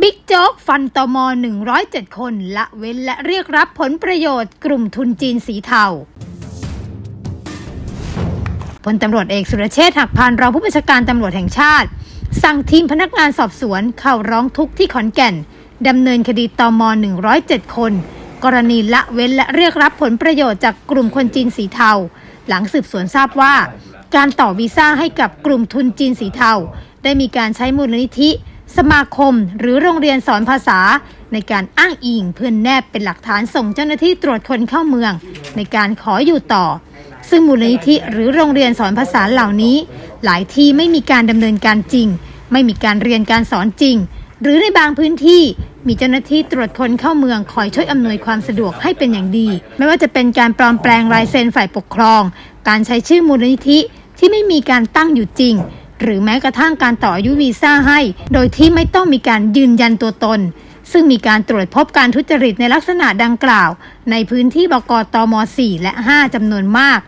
บิ๊กโจ๊กฟันตม 107 คนละเว้นและเรียกรับผลประโยชน์กลุ่มทุนจีนสีเทาพลตำรวจเอกสุรเชษฐ์หักพานรองผู้บัญชาการตำรวจแห่งชาติ สั่งทีมพนักงานสอบสวนเข้าร้องทุกข์ที่ขอนแก่นดำเนินคดีตม 107 คน กรณีละเว้นและเรียกรับผลประโยชน์จากกลุ่มคนจีนสีเทา หลังสืบสวนทราบว่า การต่อวีซ่าให้กับกลุ่มทุนจีนสีเทา ได้มีการใช้มูลนิธิ สมาคม หรือโรงเรียนสอนภาษา ในการอ้างอิงเพื่อนแนบเป็นหลักฐานส่งเจ้าหน้าที่ตรวจคนเข้าเมือง ในการขออยู่ต่อ ซึ่งมูลนิธิหรือโรงเรียนสอนภาษาเหล่านี้ หลายที่ไม่มีการดำเนินการจริง ไม่มีการเรียนการสอนจริง หรือในบางพื้นที่มีเจ้าหน้าที่ตรวจคนเข้าเมืองคอยช่วยอำนวยความสะดวกให้เป็นอย่างดี ไม่ว่าจะเป็นการปลอมแปลงลายเซ็นฝ่ายปกครอง การใช้ชื่อมูลนิธิที่ไม่มีการตั้งอยู่จริง หรือแม้กระทั่งการต่ออายุวีซ่าให้ โดยที่ไม่ต้องมีการยืนยันตัวตน ซึ่งมีการตรวจพบการทุจริตในลักษณะดังกล่าว ในพื้นที่บกตม 4 และ 5จำนวนมาก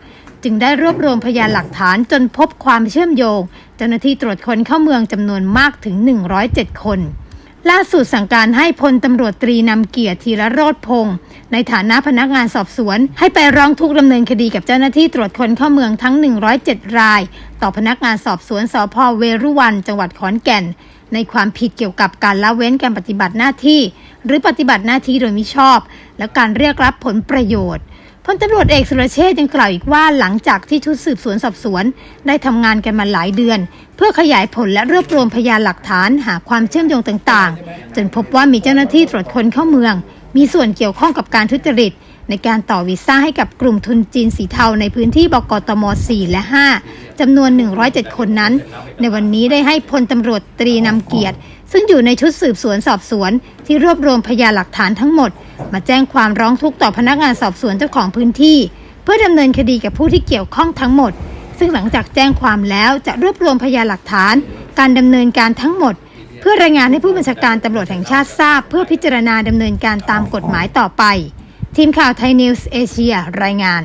จึงได้รวบรวมพยานหลักฐานจนพบความเชื่อมโยง เจ้าหน้าที่ตรวจคนเข้าเมืองจำนวนมากถึง 107 คน ล่าสุดสั่งการให้พลตำรวจตรีนำเกียรติธีรโรธพงศ์ในฐานะพนักงานสอบสวน ให้ไปร้องทุกข์ดำเนินคดีกับเจ้าหน้าที่ตรวจคนเข้าเมืองทั้ง 107 ราย ต่อพนักงานสอบสวนสพเวรุวัน จังหวัดขอนแก่น ในความผิดเกี่ยวกับการละเว้นการปฏิบัติหน้าที่ หรือปฏิบัติหน้าที่โดยมิชอบ และการเรียกรับผลประโยชน์ พลตำรวจเอกสุรเชษฐ์ยังกล่าวอีกว่าหลังจากที่ชุดสืบสวนสอบสวน ได้ทำงานกันมาหลายเดือน เพื่อขยายผลและรวบรวมพยานหลักฐานหาความเชื่อมโยงต่างๆ จนพบว่ามีเจ้าหน้าที่ตรวจคนเข้าเมือง มีส่วนเกี่ยวข้องกับการทุจริต ในการต่อวีซ่าให้กับกลุ่มทุนจีนสีเทาในพื้นที่บกตม 4 และ 5 จำนวน 107 คนนั้น ในวันนี้ได้ให้พลตำรวจตรีนำเกียรติ ซึ่งอยู่ในชุดสืบสวนสอบสวน ที่รวบรวมพยานหลักฐานทั้งหมด มาแจ้งความร้องทุกข์ต่อพนักงานสอบสวนเจ้าของพื้นที่ เพื่อดำเนินคดีกับผู้ที่เกี่ยวข้องทั้งหมด ซึ่งหลังจากแจ้งความแล้วจะรวบรวมพยานหลักฐาน การดำเนินการทั้งหมดเพื่อรายงานให้ผู้บัญชาการตำรวจแห่งชาติทราบ เพื่อพิจารณาดำเนินการตามกฎหมายต่อไป ทีมข่าวไทยนิวส์เอเชียรายงาน